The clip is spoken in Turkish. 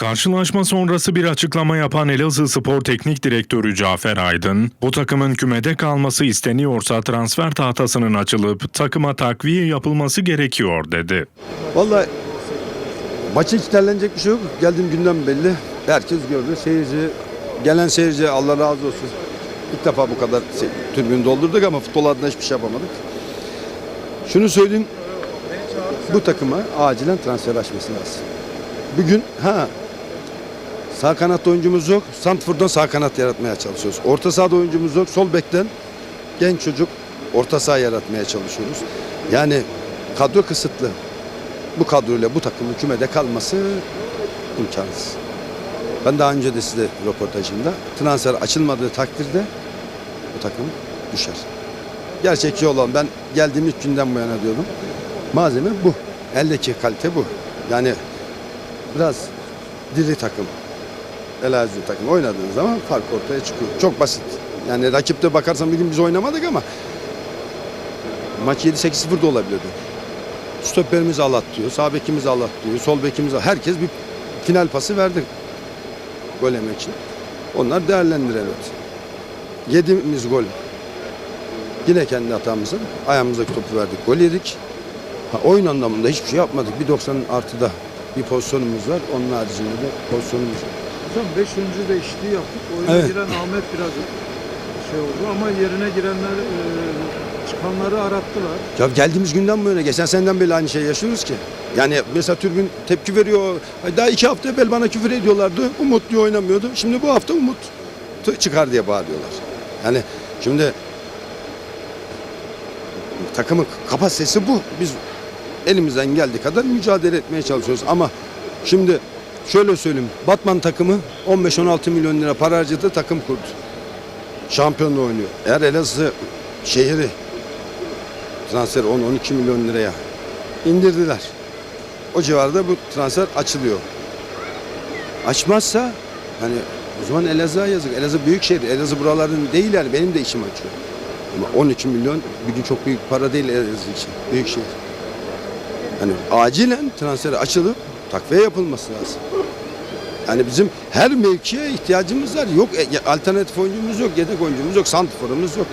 Karşılaşma sonrası bir açıklama yapan Elazığ Spor Teknik Direktörü Cafer Aydın, bu takımın kümede kalması isteniyorsa transfer tahtasının açılıp takıma takviye yapılması gerekiyor dedi. Vallahi maçın hiç derlenecek bir şey yok. Geldiğim günden belli. Herkes gördü. Seyirci, gelen seyirci Allah razı olsun. İlk defa bu kadar tribün doldurduk ama futbol adına hiçbir şey yapamadık. Şunu söyleyeyim. Bu takıma acilen transfer açması lazım. Bugün ha sağ kanat oyuncumuz yok. Santford'dan sağ kanat yaratmaya çalışıyoruz. Orta sahada oyuncumuz yok. Sol bekten genç çocuk orta saha yaratmaya çalışıyoruz. Yani kadro kısıtlı. Bu kadroyla bu takımın kümede kalması imkansız. Ben daha önce de size röportajımda transfer açılmadığı takdirde bu takım düşer. Gerçekçi olan ben geldiğim ilk günden bu yana diyordum. Malzeme bu. Eldeki kalite bu. Yani biraz diri takım. Elazığ takım oynadığın zaman fark ortaya çıkıyor. Çok basit. Yani rakipte bakarsan bir gün biz oynamadık ama maç 7-8-0 da olabiliyordu. Stoperimiz Allah diyor, sağ bekimiz Allah diyor, sol bekimiz Allah. Herkes bir final pası verdi gol yemek için. Onlar değerlendirir evet. Yediğimiz gol. Yine kendi hatamızın ayağımızdaki topu verdik, gol yedik. Ha, oyun anlamında hiçbir şey yapmadık. Bir 90 artıda bir pozisyonumuz var. Onun haricinde de pozisyonumuz yok. Hocam 5. değişikliği yaptık. Oyuna Evet. giren Ahmet biraz şey oldu ama yerine girenler e, çıkanları arattılar. Ya geldiğimiz günden bu yana geçen seneden beri aynı şey yaşıyoruz ki. Yani mesela Türgün tepki veriyor. Ay Daha iki hafta evvel bana küfür ediyorlardı. Umut diye oynamıyordu. Şimdi bu hafta Umut t- çıkar diye bağırıyorlar. Yani şimdi takımın kapasitesi bu. Biz elimizden geldiği kadar mücadele etmeye çalışıyoruz. Ama şimdi şöyle söyleyeyim. Batman takımı 15-16 milyon lira para harcadı takım kurdu. Şampiyonluğu oynuyor. Eğer Elazığ şehri transfer 10-12 milyon liraya indirdiler. O civarda bu transfer açılıyor. Açmazsa hani o zaman Elazığ'a yazık. Elazığ büyük şehir. Elazığ buraların değil yani benim de işim açıyor. Ama 12 milyon bir gün çok büyük para değil Elazığ için. Büyük şehir. Hani acilen transfer açılıp takviye yapılması lazım. Yani bizim her mevkiye ihtiyacımız var. Yok e, alternatif oyuncumuz yok, yedek oyuncumuz yok, santrforumuz yok.